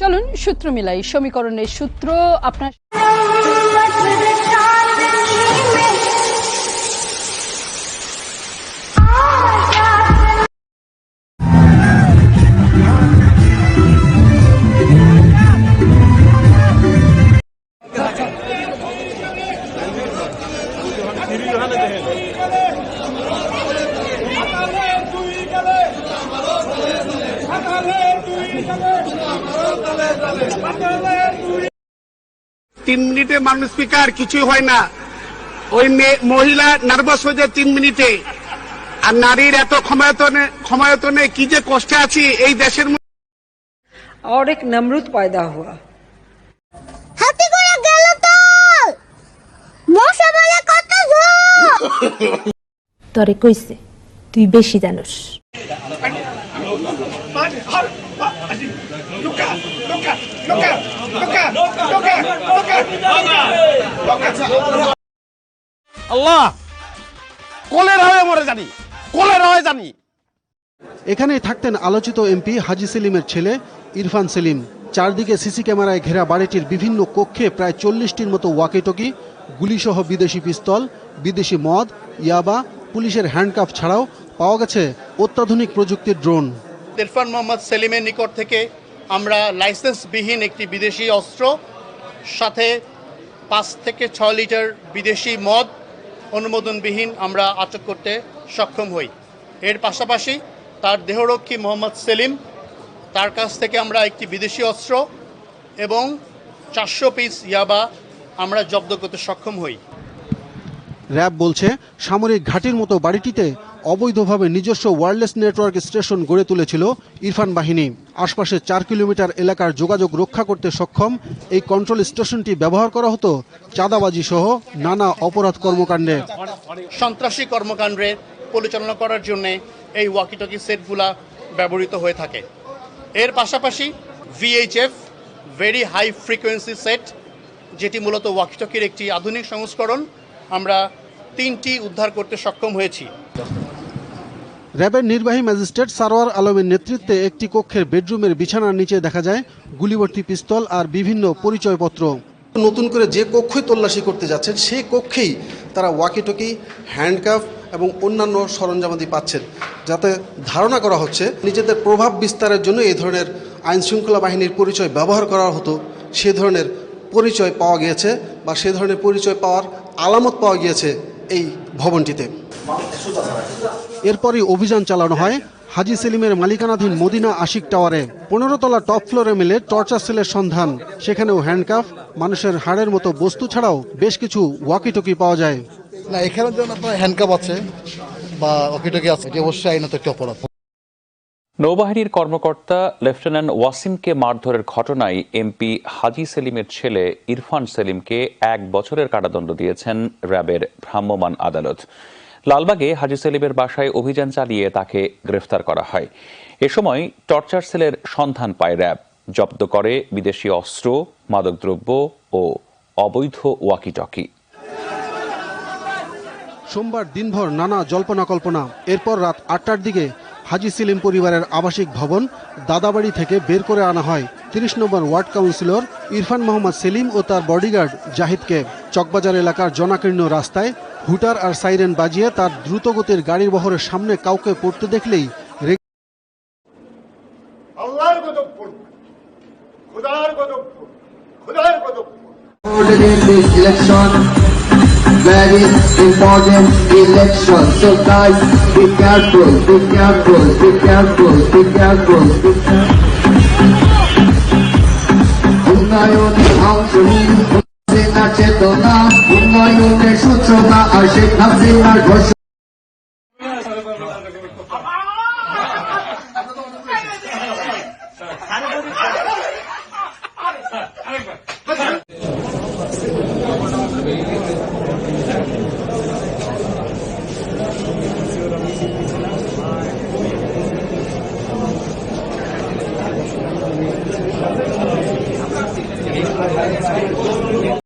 চলুন সূত্র মিলাই সমীকরণের সূত্র আপনার তিন মিনিটে মাননীয় স্পিকার কিছুই হয় না ওই মেয়ে- মহিলা নার্ভাস হয়ে যায় তিন মিনিটে আর নারীর এত ক্ষমায়তনে ক্ষমায়তনে কি যে কষ্টে আছি এই দেশের মধ্যে और एक नमरूद पैदा हुआ হাতে করে গেল তো মশা বলে কত ঝোল তরে কইছে তুই বেশি জানোস আল্লাহ কোলের হয়ে মরে জানি কোলের হয়ে জানি এখানেই থাকতেন আলোচিত এমপি হাজি সেলিমের ছেলে ইরফান সেলিম। চারদিকে সিসি ক্যামেরায় ঘেরা বাড়িটির বিভিন্ন কক্ষে প্রায় চল্লিশটির মতো ওয়াকিটকি, গুলিসহ বিদেশি পিস্তল, বিদেশি মদ, ইয়াবা, পুলিশের হ্যান্ডকাফ ছাড়াও পাওয়া গেছে অত্যাধুনিক প্রযুক্তির ড্রোন। ইরফান মোহাম্মদ সেলিমের নিকট থেকে আমরা লাইসেন্সবিহীন একটি বিদেশি অস্ত্র, সাথে পাঁচ থেকে ছয় লিটার বিদেশি মদ অনুমোদনবিহীন আমরা আটক করতে সক্ষম হই। এর পাশাপাশি তার দেহরক্ষী মোহাম্মদ সেলিম, তার কাছ থেকে আমরা একটি বিদেশি অস্ত্র এবং চারশো পিস ইয়াবা আমরা জব্দ করতে সক্ষম হই। র্যাব বলছে, সামরিক ঘাঁটির মতো বাড়িটিতে অবৈধভাবে নিজস্ব ওয়্যারলেস নেটওয়ার্ক স্টেশন গড়ে তুলেছিল ইরফান বাহিনী। আশপাশে চার কিলোমিটার এলাকার যোগাযোগ রক্ষা করতে সক্ষম এই কন্ট্রোল স্টেশনটি ব্যবহার করা হতো চাঁদাবাজি সহ নানা অপরাধ কর্মকাণ্ডে। সন্ত্রাসী কর্মকাণ্ডে পরিচালনা করার জন্য এই ওয়াকিটকি সেটগুলা ব্যবহৃত হয়ে থাকে। এর পাশাপাশি VHF very high frequency set যেটি মূলত ওয়াকিটকির একটি আধুনিক সংস্করণ, আমরা তিনটি উদ্ধার করতে সক্ষম হয়েছি। র্যাবের নির্বাহী ম্যাজিস্ট্রেট সারোয়ার আলমের নেতৃত্বে একটি কক্ষের বেডরুমের বিছানার নিচে দেখা যায় গুলিবর্তী পিস্তল আর বিভিন্ন পরিচয়পত্র। নতুন করে যে কক্ষই তল্লাশি করতে যাচ্ছেন, সেই কক্ষেই তারা ওয়াকিটকি, হ্যান্ডকাফ এবং অন্যান্য সরঞ্জামাদি পাচ্ছেন। যাতে ধারণা করা হচ্ছে, নিজেদের প্রভাব বিস্তারের জন্য এই ধরনের আইন শৃঙ্খলা বাহিনীর পরিচয় ব্যবহার করা হতো, সে ধরনের পরিচয় পাওয়া গিয়েছে বা সে ধরনের পরিচয় পাওয়ার আলামত পাওয়া গিয়েছে এই ভবনটিতে। এরপরই অভিযান চালানো হয়। হাজি সেলিমের মালিকানাধীন মদিনা আশিক টাওয়ারে। পনেরো তলা টপ ফ্লোরে মিলে টর্চার সেলের সন্ধান। সেখানেও হ্যান্ডকাফ মানুষের হাড়ের মতো বস্তু ছাড়াও বেশ কিছু ওয়াকিটকি পাওয়া যায়। না এখানে যেমন আপনার হ্যান্ডকাপ আছে বা ওকিটকি আছে এটি অবশ্যই আইনত একটি অপরাধ। নৌবাহিনীর কর্মকর্তা লেফটেন্যান্ট ওয়াসিমকে মারধরের ঘটনায় এমপি হাজি সেলিমের ছেলে ইরফান সেলিমকে এক বছরের কারাদণ্ড দিয়েছেন র্যাবের ভ্রাম্যমাণ আদালত। লালবাগে হাজি সেলিমের বাসায় অভিযান চালিয়ে তাকে গ্রেফতার করা হয়। এ সময় টর্চার সেলের সন্ধান পায় র্যাব। জব্দ করে বিদেশি অস্ত্র, মাদকদ্রব্য ও অবৈধ ওয়াকিটকি। সোমবার দিনভর নানা জল্পনা কল্পনা। এরপর রাত আটটার দিকে হাজি সেলিম পরিবারের আবাসিক ভবন দাদাবাড়ি থেকে বের করে আনা হয়। তিরিশ নম্বর ওয়ার্ড কাউন্সিলর ইরফান মোহাম্মদ সেলিম ও তার বডিগার্ড জাহিদকে চকবাজার এলাকার জনাকীর্ণ রাস্তায় হুটার আর সাইরেন বাজিয়ে তার দ্রুতগতির গাড়ির বহরের সামনে কাউকে পড়তে দেখলেই রেগে আল্লাহর গজব পড়বে খোদার গজব পড়বে খোদার গজব voted in this election. Very important election. So guys, be careful, be careful, be careful, be careful, be careful. নিন হাসিনার চেতনা উন্নয়নের সূচনা আর শেখ হাসিনার